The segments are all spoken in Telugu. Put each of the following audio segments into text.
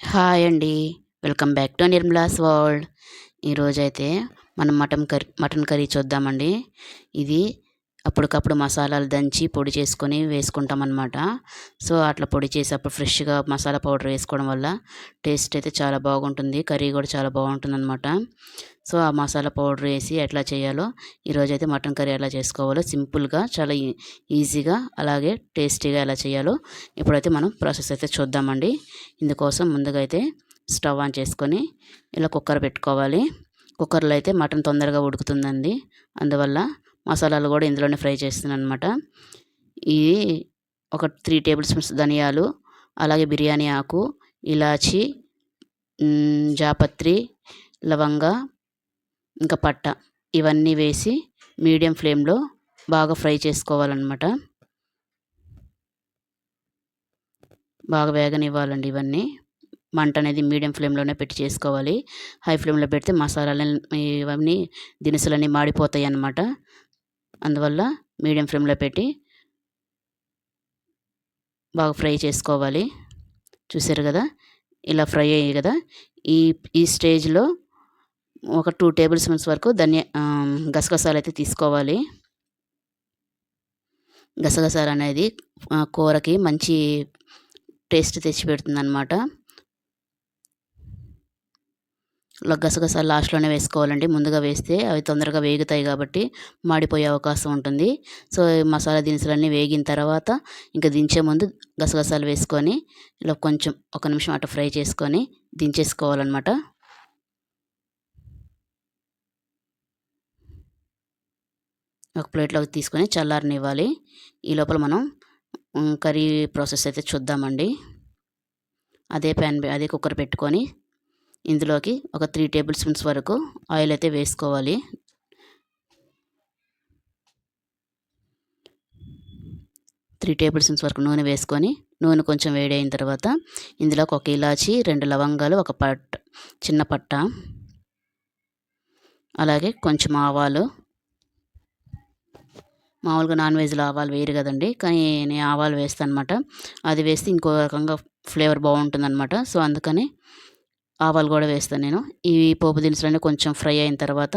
హాయ్ అండి. Welcome back to Nirmala's world. ఈరోజైతే మనం మటన్ కర్రీ మటన్ కర్రీ చూద్దామండి. ఇది అప్పటికప్పుడు మసాలాలు దంచి పొడి చేసుకొని వేసుకుంటాం అనమాట సో అట్లా పొడి చేసి అప్పుడు ఫ్రెష్గా మసాలా పౌడర్ వేసుకోవడం వల్ల టేస్ట్ అయితే చాలా బాగుంటుంది. కర్రీ కూడా చాలా బాగుంటుంది అనమాట సో ఆ మసాలా పౌడర్ వేసి ఎట్లా చేయాలో ఈరోజు అయితే మటన్ కర్రీ ఎలా చేసుకోవాలో సింపుల్గా చాలా ఈజీగా అలాగే టేస్టీగా ఎలా చేయాలో ఇప్పుడైతే మనం ప్రాసెస్ అయితే చూద్దామండి. ఇందుకోసం ముందుగా అయితే స్టవ్ ఆన్ చేసుకొని ఇలా కుక్కర్ పెట్టుకోవాలి. కుక్కర్లో అయితే మటన్ తొందరగా ఉడుకుతుందండి. అందువల్ల మసాలాలు కూడా ఇందులోనే ఫ్రై చేస్తున్నాను అనమాట ఇది ఒక త్రీ టేబుల్ స్పూన్స్ ధనియాలు అలాగే బిర్యానీ ఆకు ఇలాచి జాపత్రి లవంగ ఇంకా పట్ట ఇవన్నీ వేసి మీడియం ఫ్లేమ్లో బాగా ఫ్రై చేసుకోవాలన్నమాట. బాగా వేగనివ్వాలండి ఇవన్నీ. మంట అనేది మీడియం ఫ్లేమ్లోనే పెట్టి చేసుకోవాలి. హై ఫ్లేమ్లో పెడితే మసాలాలు ఇవన్నీ దినుసులన్నీ మాడిపోతాయి అన్నమాట అందువల్ల మీడియం ఫ్లేమ్లో పెట్టి బాగా ఫ్రై చేసుకోవాలి. చూసారు కదా? ఇలా ఫ్రై అయ్యాయి కదా? ఈ ఈ స్టేజ్లో ఒక టూ టేబుల్ స్పూన్స్ వరకు ధనియా గసగసాలు అయితే తీసుకోవాలి. గసగసాలు అనేది కూరకి మంచి టేస్ట్ తెచ్చిపెడుతుంది అనమాట గసగసాలు లాస్ట్లోనే వేసుకోవాలండి. ముందుగా వేస్తే అవి తొందరగా వేగుతాయి కాబట్టి మాడిపోయే అవకాశం ఉంటుంది. సో మసాలా దినుసులన్నీ వేగిన తర్వాత ఇంకా దించే ముందు గసగసాలు వేసుకొని ఇలా కొంచెం ఒక నిమిషం అటు ఫ్రై చేసుకొని దించేసుకోవాలన్నమాట. ఒక ప్లేట్లోకి తీసుకొని చల్లారనివ్వాలి. ఈ లోపల మనం కర్రీ ప్రాసెస్ అయితే చూద్దామండి. అదే ప్యాన్ అదే కుక్కర్ పెట్టుకొని ఇందులోకి ఒక త్రీ టేబుల్ స్పూన్స్ వరకు ఆయిల్ అయితే వేసుకోవాలి. త్రీ టేబుల్ స్పూన్స్ వరకు నూనె వేసుకొని నూనె కొంచెం వేడైన తర్వాత ఇందులోకి ఒక ఇలాచి రెండు లవంగాలు ఒక పట్ చిన్న పట్ట అలాగే కొంచెం ఆవాలు. మామూలుగా నాన్ వెజ్లో ఆవాలు వేరు కదండి కానీ నేను ఆవాలు వేస్తాను అనమాట అది వేస్తే ఇంకో రకంగా ఫ్లేవర్ బాగుంటుందన్నమాట. సో అందుకని ఆవాలు కూడా వేస్తాను నేను. ఈ పోపు దినుసులన్నీ కొంచెం ఫ్రై అయిన తర్వాత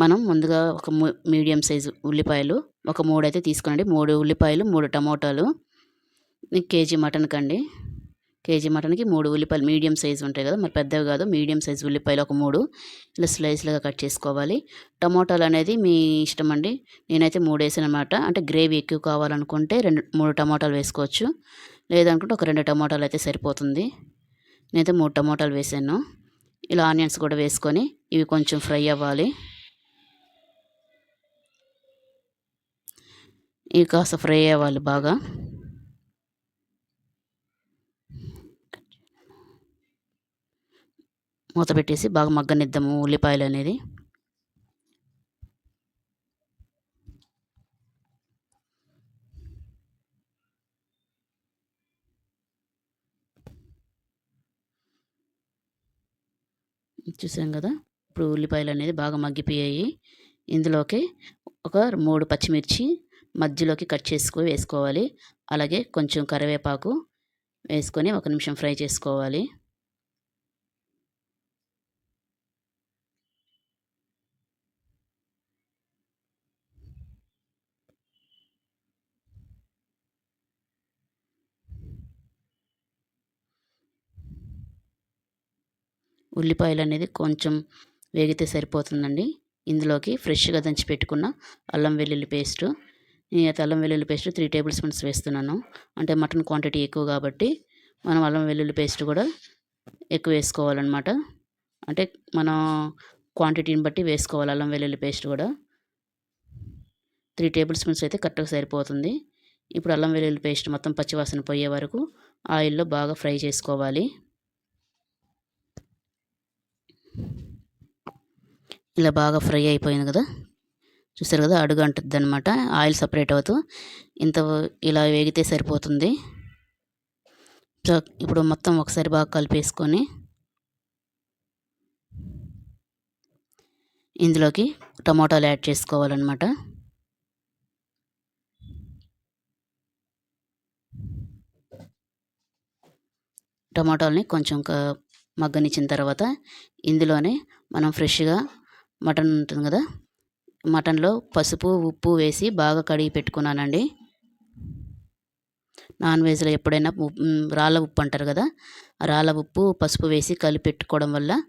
మనం ముందుగా ఒక మీడియం సైజు ఉల్లిపాయలు ఒక మూడు అయితే తీసుకోండి మూడు ఉల్లిపాయలు మూడు టమోటాలు కేజీ మటన్ కండి. కేజీ మటన్కి మూడు ఉల్లిపాయలు మీడియం సైజు ఉంటాయి కదా మరి పెద్దవి కాదు. మీడియం సైజు ఉల్లిపాయలు ఒక మూడు ఇలా స్లైస్లుగా కట్ చేసుకోవాలి. టమోటాలు అనేది మీ ఇష్టం అండి. నేనైతే మూడు వేసాను అనమాట అంటే గ్రేవీ ఎక్కువ కావాలనుకుంటే రెండు మూడు టమోటాలు వేసుకోవచ్చు. లేదనుకుంటే ఒక రెండు టమోటాలు అయితే సరిపోతుంది. నేనైతే మూడు టమోటాలు వేసాను. ఇలా ఆనియన్స్ కూడా వేసుకొని ఇవి కొంచెం ఫ్రై అవ్వాలి. ఇవి కాస్త ఫ్రై అవ్వాలి బాగా. మూత పెట్టేసి బాగా మగ్గనిద్దాము ఉల్లిపాయలు అనేది. చూసాం కదా? ఇప్పుడు ఉల్లిపాయలు అనేది బాగా మగ్గిపోయాయి. ఇందులోకి ఒక మూడు పచ్చిమిర్చి మధ్యలోకి కట్ చేసుకుని వేసుకోవాలి. అలాగే కొంచెం కరివేపాకు వేసుకొని ఒక నిమిషం ఫ్రై చేసుకోవాలి. ఉల్లిపాయలు అనేది కొంచెం వేగితే సరిపోతుందండి. ఇందులోకి ఫ్రెష్గా దంచి పెట్టుకున్న అల్లం వెల్లుల్లి పేస్టు. నేనైతే అల్లం వెల్లుల్లి పేస్ట్ త్రీ టేబుల్ స్పూన్స్ వేస్తున్నాను. అంటే మటన్ క్వాంటిటీ ఎక్కువ కాబట్టి మనం అల్లం వెల్లుల్లి పేస్ట్ కూడా ఎక్కువ వేసుకోవాలన్నమాట. అంటే మన క్వాంటిటీని బట్టి వేసుకోవాలి అల్లం వెల్లుల్లి పేస్ట్ కూడా. త్రీ టేబుల్ స్పూన్స్ అయితే కరెక్ట్గా సరిపోతుంది. ఇప్పుడు అల్లం వెల్లుల్లి పేస్ట్ మొత్తం పచ్చివాసన పోయే వరకు ఆయిల్లో బాగా ఫ్రై చేసుకోవాలి. ఇలా బాగా ఫ్రై అయిపోయింది కదా. చూసారు కదా అడుగు అంటుంది అనమాట ఆయిల్ సపరేట్ అవుతూ ఇంత ఇలా వేగితే సరిపోతుంది. సో ఇప్పుడు మొత్తం ఒకసారి బాగా కలిపేసుకొని ఇందులోకి టమాటాలు యాడ్ చేసుకోవాలన్నమాట. టమాటాలని కొంచెం మగ్గనిచ్చిన తర్వాత ఇందులోనే మనం ఫ్రెష్గా మటన్ ఉంటుంది కదా? మటన్లో పసుపు ఉప్పు వేసి బాగా కడిగి పెట్టుకున్నానండి. నాన్ వెజ్లో ఎప్పుడైనా రాళ్ళ ఉప్పు అంటారు కదా? రాళ్ళ ఉప్పు పసుపు వేసి కలిపి పెట్టుకోవడం వల్ల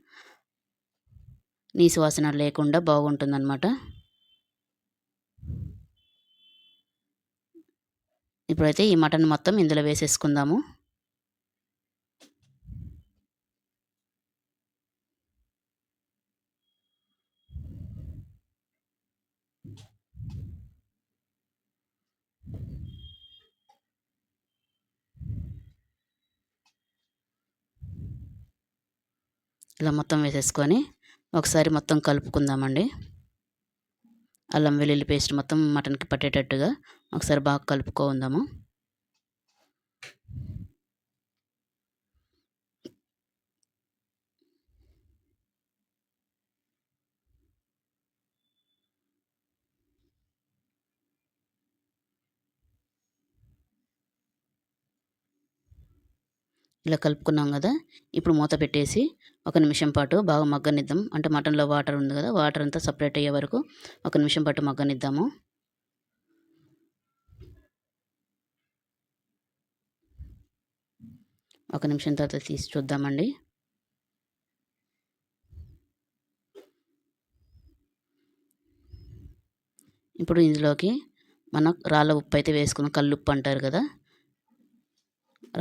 నీసు వాసన లేకుండా బాగుంటుందన్నమాట. ఇప్పుడైతే ఈ మటన్ మొత్తం ఇందులో వేసేసుకుందాము. ఇలా మొత్తం వేసేసుకొని ఒకసారి మొత్తం కలుపుకుందామండి. అల్లం వెల్లుల్లి పేస్ట్ మొత్తం మటన్కి పట్టేటట్టుగా ఒకసారి బాగా కలుపుకుందాము ఇలా కలుపుకున్నాం కదా ఇప్పుడు మూత పెట్టేసి ఒక నిమిషం పాటు బాగా మగ్గనిద్దాం. అంటే మటన్లో వాటర్ ఉంది కదా వాటర్ అంతా సపరేట్ అయ్యే వరకు ఒక నిమిషం పాటు మగ్గనిద్దాము. ఒక నిమిషం తర్వాత తీసి చూద్దామండి. ఇప్పుడు ఇందులోకి మనం రాళ్ళ ఉప్పు అయితే వేసుకున్నాం కళ్ళు ఉప్పు అంటారు కదా.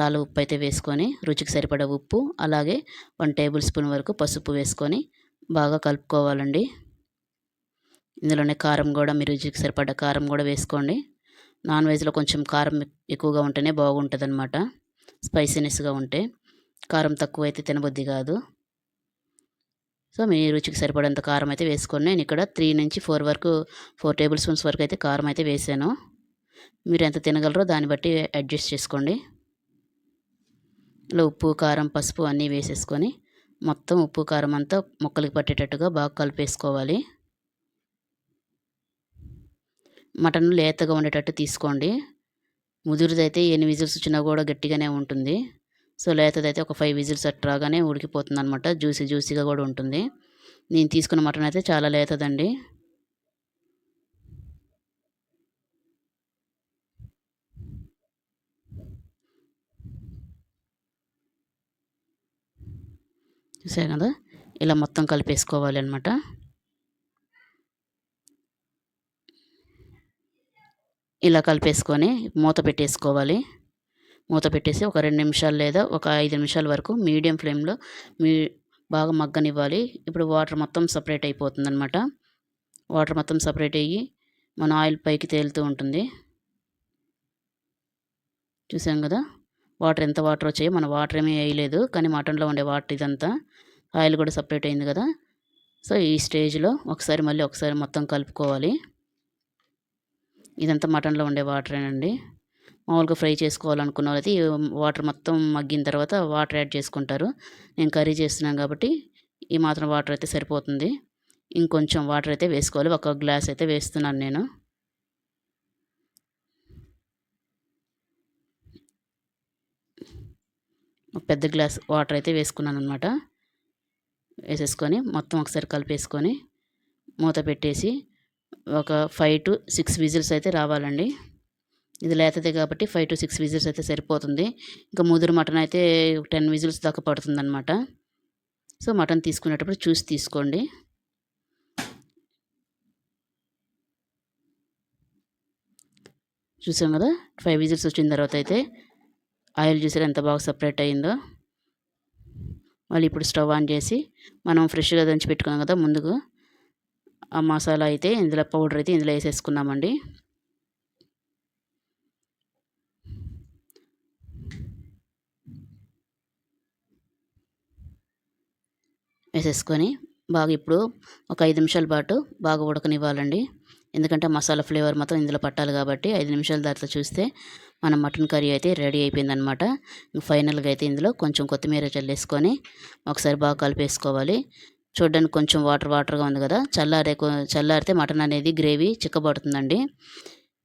రాళ్ళ ఉప్పు అయితే వేసుకొని రుచికి సరిపడ ఉప్పు అలాగే వన్ టేబుల్ స్పూన్ వరకు పసుపు వేసుకొని బాగా కలుపుకోవాలండి. ఇందులోనే కారం కూడా మీ రుచికి సరిపడ కారం కూడా వేసుకోండి. నాన్ వెజ్లో కొంచెం కారం ఎక్కువగా ఉంటేనే బాగుంటుంది అనమాట స్పైసీనెస్గా ఉంటే. కారం తక్కువ అయితే తినబుద్ధి కాదు. సో మీ రుచికి సరిపడంత కారం అయితే వేసుకోండి నేను ఇక్కడ త్రీ నుంచి ఫోర్ వరకు ఫోర్ టేబుల్ స్పూన్స్ వరకు అయితే కారం అయితే వేసాను. మీరు ఎంత తినగలరో దాన్ని బట్టి అడ్జస్ట్ చేసుకోండి. ఇలా ఉప్పు కారం పసుపు అన్నీ వేసేసుకొని మొత్తం ఉప్పు కారం అంతా ముక్కలకి పట్టేటట్టుగా బాగా కలిపేసుకోవాలి. మటన్ లేతగా ఉండేటట్టు తీసుకోండి. ముదురుదైతే ఎన్ని విజిల్స్ వచ్చినా కూడా గట్టిగానే ఉంటుంది. సో లేతదైతే ఒక ఫైవ్ విజిల్స్ అట్రాగానే ఉడికిపోతుంది అనమాట జ్యూసీ జ్యూసీగా కూడా ఉంటుంది. నేను తీసుకున్న మటన్ అయితే చాలా లేతదండి. చూసారు కదా? ఇలా మొత్తం కలిపేసుకోవాలి అనమాట ఇలా కలిపేసుకొని మూత పెట్టేసుకోవాలి. మూత పెట్టేసి ఒక రెండు నిమిషాలు లేదా ఒక ఐదు నిమిషాల వరకు మీడియం ఫ్లేమ్లో మీ బాగా మగ్గనివ్వాలి. ఇప్పుడు వాటర్ మొత్తం సపరేట్ అయిపోతుందనమాట వాటర్ మొత్తం సపరేట్ అయ్యి మన ఆయిల్ పైకి తేలుతూ ఉంటుంది. చూసాం కదా? వాటర్ ఎంత వాటర్ వచ్చాయో మన వాటర్ ఏమీ వేయలేదు కానీ మటన్లో ఉండే వాటర్ ఇదంతా ఆయిల్ కూడా సపరేట్ అయింది కదా. సో ఈ స్టేజ్లో ఒకసారి మళ్ళీ ఒకసారి మొత్తం కలుపుకోవాలి. ఇదంతా మటన్లో ఉండే వాటరేనండి మామూలుగా ఫ్రై చేసుకోవాలనుకున్న వాళ్ళైతే వాటర్ మొత్తం మగ్గిన తర్వాత వాటర్ యాడ్ చేసుకుంటారు. నేను కర్రీ చేస్తున్నాను కాబట్టి ఈ మాత్రం వాటర్ అయితే సరిపోతుంది. ఇంకొంచెం వాటర్ అయితే వేసుకోవాలి. ఒక గ్లాస్ అయితే వేస్తున్నాను నేను. పెద్ద గ్లాస్ వాటర్ అయితే వేసుకున్నాను అనమాట వేసేసుకొని మొత్తం ఒకసారి కలిపేసుకొని మూత పెట్టేసి ఒక ఫైవ్ టు సిక్స్ విజిల్స్ అయితే రావాలండి. ఇది లేతది కాబట్టి ఫైవ్ టు సిక్స్ విజిల్స్ అయితే సరిపోతుంది. ఇంకా ముదురు మటన్ అయితే టెన్ విజిల్స్ దాకా పడుతుందన్నమాట. సో మటన్ తీసుకునేటప్పుడు చూసి తీసుకోండి. చూసాం కదా? ఫైవ్ విజిల్స్ వచ్చిన తర్వాత అయితే ఆయిల్ చూసారు ఎంత బాగా సపరేట్ అయిందో మళ్ళీ ఇప్పుడు స్టవ్ ఆన్ చేసి మనం ఫ్రెష్గా దంచి పెట్టుకున్నాం కదా ముందుకు. ఆ మసాలా అయితే ఇందులో పౌడర్ అయితే ఇందులో వేసేసుకున్నామండి. వేసేసుకొని బాగా ఇప్పుడు ఒక ఐదు నిమిషాల పాటు బాగా ఉడకనివ్వాలండి. ఎందుకంటే మసాలా ఫ్లేవర్ మొత్తం ఇందులో పట్టాలి కాబట్టి ఐదు నిమిషాల దాంట్లో చూస్తే మన మటన్ కర్రీ అయితే రెడీ అయిపోయిందనమాట ఫైనల్గా అయితే ఇందులో కొంచెం కొత్తిమీర చల్లేసుకొని ఒకసారి బాగా కలిపేసుకోవాలి. చూడడానికి కొంచెం వాటర్ వాటర్గా ఉంది కదా చల్లారే చల్లారితే మటన్ అనేది గ్రేవీ చిక్కబడుతుందండి.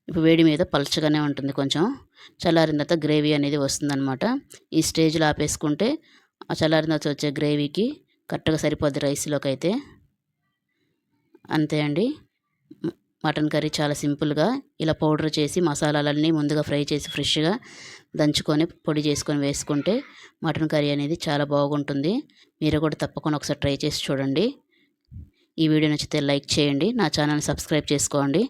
ఇప్పుడు వేడి మీద పలచగానే ఉంటుంది కొంచెం. చల్లారిన తర్వాత గ్రేవీ అనేది వస్తుందన్నమాట. ఈ స్టేజ్లో ఆపేసుకుంటే ఆ చల్లారిన తర్వాత వచ్చే గ్రేవీకి కరెక్ట్గా సరిపోద్ది రైస్లోకి అయితే అంతే అండి. మటన్ కర్రీ చాలా సింపుల్గా ఇలా పౌడర్ చేసి మసాలాలన్నీ ముందుగా ఫ్రై చేసి ఫ్రెష్గా దంచుకొని పొడి చేసుకొని వేసుకుంటే మటన్ కర్రీ అనేది చాలా బాగుంటుంది. మీరు కూడా తప్పకుండా ఒకసారి ట్రై చేసి చూడండి. ఈ వీడియో నచ్చితే లైక్ చేయండి. నా ఛానల్ సబ్స్క్రైబ్ చేసుకోండి.